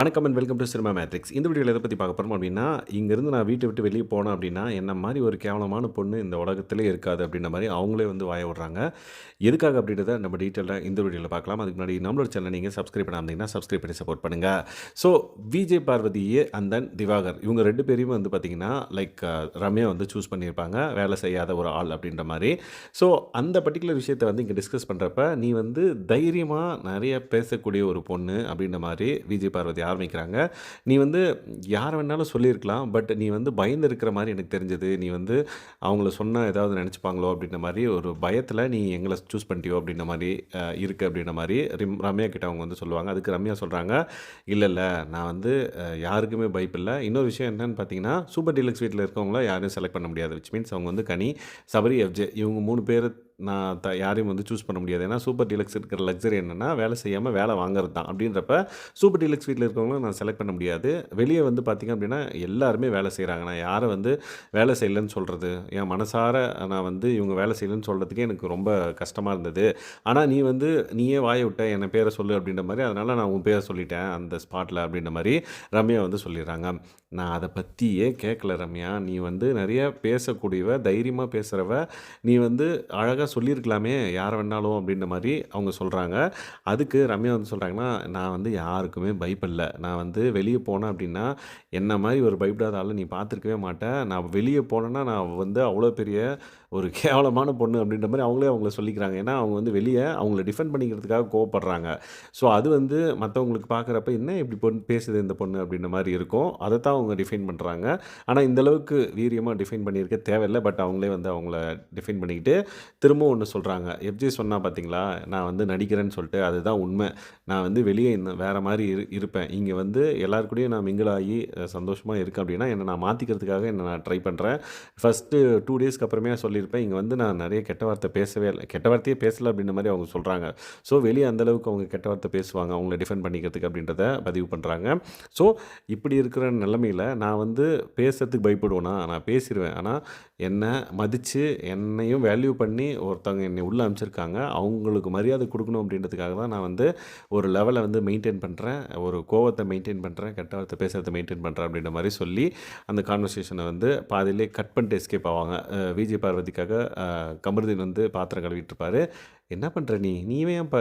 வணக்கம் and welcome to cinema matrix இந்த வீடியோவில் எதை பற்றி பார்க்க போகிறோம் அப்படின்னா இங்கேருந்து நான் வீட்டை விட்டு வெளியே போனேன் அப்படின்னா என்ன மாதிரி ஒரு கேவலமான பொண்ணு இந்த உலகத்திலே இருக்காது அப்படின்ற மாதிரி அவங்களே வந்து வாய விடுறாங்க. எதுக்காக அப்படின்றத நம்ம டீட்டெயிலாக இந்த வீடியோவில் பார்க்கலாம். அதுக்கு முன்னாடி நம்மளோட சேனல் நீங்கள் சப்ஸ்கிரைப் பண்ணாமீங்கன்னா சப்ஸ்கிரைப் பண்ணி சப்போர்ட் பண்ணுங்கள் ஸோ விஜய் பார்வதியே அண்ட் தென் திவாகர் இவங்க ரெண்டு பேரையும் வந்து பார்த்திங்கன்னா லைக் ரம்யா வந்து சூஸ் பண்ணியிருப்பாங்க. வேலை செய்யாத ஒரு ஆள் அப்படின்ற மாதிரி. ஸோ அந்த பர்டிகுலர் விஷயத்தை வந்து இங்கே டிஸ்கஸ் பண்ணுறப்ப நீ வந்து தைரியமாக நிறைய பேசக்கூடிய ஒரு பொண்ணு அப்படின்ற மாதிரி விஜய் பார்வதி ஆரம்பிக்கிறாங்க. நீ வந்து யாரை வேணாலும் சொல்லியிருக்கலாம் பட் நீ வந்து பயந்து இருக்கிற மாதிரி எனக்கு தெரிஞ்சது. நீ வந்து அவங்கள சொன்னால் ஏதாவது நினச்சிப்பாங்களோ அப்படின்ற மாதிரி ஒரு பயத்தில் நீ எங்களை சூஸ் பண்ணிட்டியோ அப்படின்ற மாதிரி இருக்குது அப்படின்ற மாதிரி ரிம் ரம்யா கிட்ட அவங்க வந்து சொல்லுவாங்க. அதுக்கு ரம்யா சொல்கிறாங்க இல்லை இல்லை நான் வந்து யாருக்குமே பயப்பில்லை இன்னொரு விஷயம் என்னென்னு பார்த்தீங்கன்னா சூப்பர் டீலக்ஸ் வீட்டில் இருக்கவங்கள யாரையும் செலக்ட் பண்ண முடியாது. விச் மீன்ஸ் அவங்க வந்து கனி சபரி எஃப்ஜே இவங்க மூணு பேர் நான் த யாரையும் வந்து சூஸ் பண்ண முடியாது. ஏன்னா சூப்பர் டீலக்ஸ் இருக்கிற லக்ஸரி என்னென்னா வேலை செய்யாமல் வேலை வாங்குறது தான். அப்படின்றப்ப சூப்பர் டீலக்ஸ் வீட்டில் இருக்கவங்களும் நான் செலக்ட் பண்ண முடியாது. வெளியே வந்து பார்த்திங்க அப்படின்னா எல்லாருமே வேலை செய்கிறாங்க நான் யாரை வந்து வேலை செய்யலைன்னு சொல்கிறது என் மனசார நான் வந்து இவங்க வேலை செய்யலைன்னு சொல்கிறதுக்கே எனக்கு ரொம்ப கஷ்டமாக இருந்தது. ஆனால் நீ வந்து நீயே வாய விட்ட என்னை பேரை சொல்லு அப்படின்ற மாதிரி அதனால் நான் உன் பேரை சொல்லிட்டேன் அந்த ஸ்பாட்டில் அப்படின்ற மாதிரி ரம்யா வந்து சொல்லிடுறாங்க. நான் அதை பற்றியே கேட்கல ரம்யா. நீ வந்து நிறைய பேசக்கூடியவ தைரியமாக பேசுகிறவ நீ வந்து அழகாக சொல்லியிருக்கலாமே யாரை வேணாலும் அப்படின்ற மாதிரி அவங்க சொல்கிறாங்க அதுக்கு ரம்யா வந்து சொல்கிறாங்கன்னா நான் வந்து யாருக்குமே பயப்படல. நான் வந்து வெளியே போனேன் அப்படின்னா என்ன மாதிரி ஒரு பயப்படாத ஆள் நீ பார்த்துருக்கவே மாட்டேன் நான் வெளியே போனேன்னா நான் வந்து அவ்வளோ பெரிய ஒரு கேவலமான பொண்ணு அப்படின்ற மாதிரி அவங்களே அவங்கள சொல்லிக்கிறாங்க. ஏன்னா அவங்க வந்து வெளியே அவங்கள டிஃபெண்ட் பண்ணிக்கிறதுக்காக கோவப்படுறாங்க. ஸோ அது வந்து மற்றவங்களுக்கு பார்க்குறப்ப என்ன இப்படி பொண்ணு பேசுது இந்த பொண்ணு? அப்படின்ற மாதிரி இருக்கும். அதை தான் அவங்க டிஃபைன் பண்ணுறாங்க ஆனால் இந்தளவுக்கு வீரியமாக டிஃபைன் பண்ணியிருக்க தேவையில்லை. பட் அவங்களே வந்து அவங்கள டிஃபைன் பண்ணிக்கிட்டு திரும்ப இன்னமும் ஒன்று சொல்கிறாங்க எப்ஜி சொன்னால் பார்த்தீங்களா நான் வந்து நடிக்கிறேன்னு சொல்லிட்டு அதுதான் உண்மை. நான் வந்து வெளியே இந்த வேறு மாதிரி இரு இருப்பேன். இங்கே வந்து எல்லாருக்கூடையும் நான் மிங்கிளாகி ஆகி சந்தோஷமாக இருக்கேன் அப்படின்னா என்னை நான் மாற்றிக்கிறதுக்காக என்னை நான் ட்ரை பண்ணுறேன் ஃபஸ்ட்டு டூ டேஸ்க்கு அப்புறமே சொல்லியிருப்பேன் இங்கே வந்து நான் நிறைய கெட்ட வார்த்தை பேசவே இல்லை. கெட்ட வார்த்தையே பேசலை அப்படின்ற மாதிரி அவங்க சொல்கிறாங்க ஸோ வெளியே அந்தளவுக்கு அவங்க கெட்ட வார்த்தை பேசுவாங்க அவங்கள டிஃபெண்ட் பண்ணிக்கிறதுக்கு அப்படின்றத பதிவு பண்ணுறாங்க ஸோ இப்படி இருக்கிற நிலமையில் நான் வந்து பேசுறதுக்கு பயப்படுவேனா? நான் பேசிடுவேன் ஆனால் என்னை மதித்து என்னையும் வேல்யூ பண்ணி ஒருத்தவங்க என்னை உள்ளே அனுப்பிச்சிருக்காங்க. அவங்களுக்கு மரியாதை கொடுக்கணும் அப்படின்றதுக்காக தான் நான் வந்து ஒரு லெவலை வந்து மெயின்டைன் பண்ணுறேன் ஒரு கோவத்தை மெயின்டைன் பண்ணுறேன் கெட்ட வார்த்தை பேசுகிறத மெயின்டைன் பண்ணுறேன் அப்படின்ற மாதிரி சொல்லி அந்த கான்வர்சேஷனை வந்து பாதியிலே கட் பண்ணிட்டு எஸ்கேப் ஆவாங்க. விஜய் பார்வதிக்காக கமருதீன் வந்து பாத்திரம் கழுவிட்டு இருப்பார். என்ன பண்ணுற நீ? நீவே இப்போ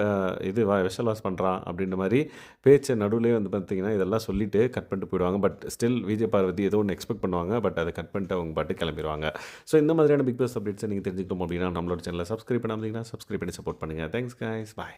இது விஷல் வாஷ் பண்ணுறான் அப்படின்ற மாதிரி பேச்சை நடுவுலேயே வந்து பார்த்தீங்கன்னா இதெல்லாம் சொல்லிட்டு கட் பண்ணிட்டு போயிடுவாங்க. பட் ஸ்டில் விஜய் பார்வதி ஏதோ ஒன்று எக்ஸ்பெக்ட் பண்ணுவாங்க. பட் அதை கட் பண்ணிட்டு அவங்க பாட்டு கிளம்பிடுவாங்க. ஸோ இந்த மாதிரியான பிக் பாஸ் அப்டேட்ஸை நீங்கள் தெரிஞ்சுக்கணும் அப்படின்னா நம்மளோட சேனலை சப்ஸ்கிரைப் பண்ணாமல் சப்ஸ்கிரைப் பண்ணி சப்போர்ட் பண்ணுங்கள் தேங்க்ஸ் கைஸ் பாய்